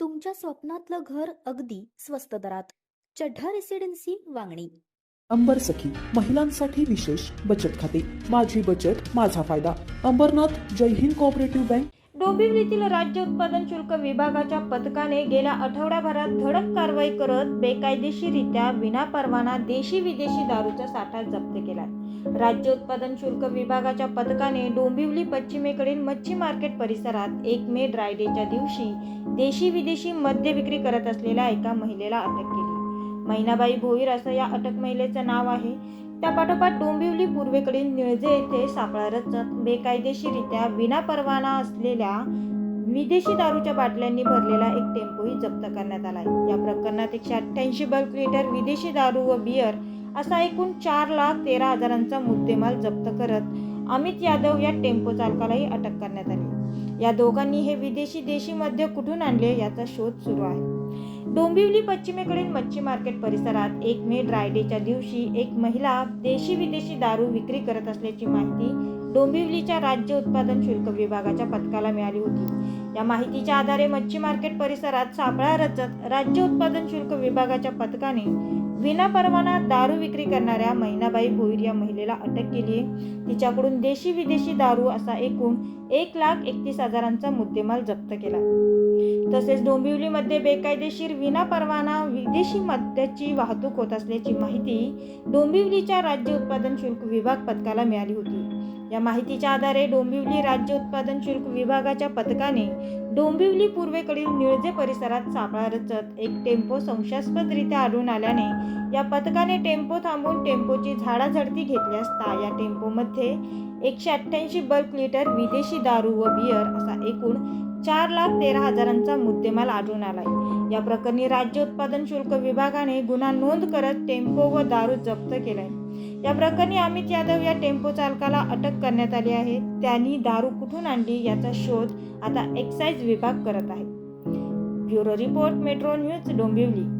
तुमच्या स्वप्नातलं घर अगदी स्वस्त दरात. चढ्ढा रेसिडेन्सी वांगणी. अंबर सखी महिलांसाठी विशेष बचत खाते. माझी बचत माझा फायदा. Ambernath Jai Hind cooperative bank. डोंबिवलीतील राज्य उत्पादन शुल्क विभागाच्या पथकाने गेल्या आठवड्याभरात धडक कारवाई करत बेकायदेशीरित्या विनापरवाना देशी विदेशी दारूचा साठा जप्त केलाय राज्य उत्पादन शुल्क विभागाच्या पथकाने डोंबिवली पश्चिमेकडील मच्छी मार्केट परिसरात एक मे ड्राय डेच्या दिवशी देशी विदेशी मद्य विक्री करत असलेल्या एका महिलेला अटक केली. मैनाबाई भोईर असं या अटक महिलेचं नाव आहे. त्यापाठोपाठ डोंबिवली पूर्वेकडील निळजे येथे सापळा रचत बेकायदेशीरित्या विनापरवाना असलेल्या विदेशी दारूच्या बाटल्यांनी भरलेला एक टेम्पोही जप्त करण्यात आलाय. या प्रकरणात एकशे अठ्ठ्याऐंशी बल्क लिटर विदेशी दारू व बियर असा एकूण चार लाख तेरा हजारांचा मुद्देमाल जप्त करत अमित यादव या टेम्पो चालकालाही अटक करण्यात आली. या दोघांनी हे विदेशी देशी मद्य कुठून आणले याचा शोध सुरू आहे. डोंबिवली पश्चिमेकडील मच्छी मार्केट परिसरात एक मे ड्रायडेच्या दिवशी एक महिला देशी विदेशी दारू विक्री करत असल्याची माहिती डोंबिवलीच्या राज्य उत्पादन शुल्क विभागाच्या पथकाला मिळाली होती. या माहितीच्या आधारे मच्छी मार्केट परिसरात सापळा रचत राज्य उत्पादन शुल्क विभागाच्या पथकाने विनापरवाना दारू विक्री करणाऱ्या मैनाबाई भोईर या महिलेला अटक केली आहे. तिच्याकडून देशी विदेशी दारू असा एकूण एक लाख एकतीस हजारांचा मुद्देमाल जप्त केला. तसेच डोंबिवलीमध्ये बेकायदेशीर विनापरवाना विदेशी मद्याची वाहतूक होत असल्याची माहिती डोंबिवलीच्या राज्य उत्पादन शुल्क विभाग पथकाला मिळाली होती. या माहितीच्या आधारे डोंबिवली राज्य उत्पादन शुल्क विभागाच्या पथकाने डोंबिवली पूर्वेकडील निळजे परिसरात सापळा रचत एक टेम्पो संशयास्पदरित्या आढळून आल्याने या पथकाने टेम्पो थांबवून टेम्पोची झाडाझडती घेतली असता या टेम्पोमध्ये एकशे अठ्ठ्याऐंशी बल्क लिटर विदेशी दारू व बियर असा एकूण चार लाख तेरा हजारांचा मुद्देमाल आढळून आलाय. या प्रकरणी राज्य उत्पादन शुल्क विभागाने गुन्हा नोंद करत टेम्पो व दारू जप्त केलाय. या प्रकरणी अमित यादव या टेम्पो चालकाला अटक करण्यात आली आहे. त्यांनी दारू कुठून आणली याचा शोध आता एक्साईज विभाग करत आहे. Bureau report metro news Dombivli.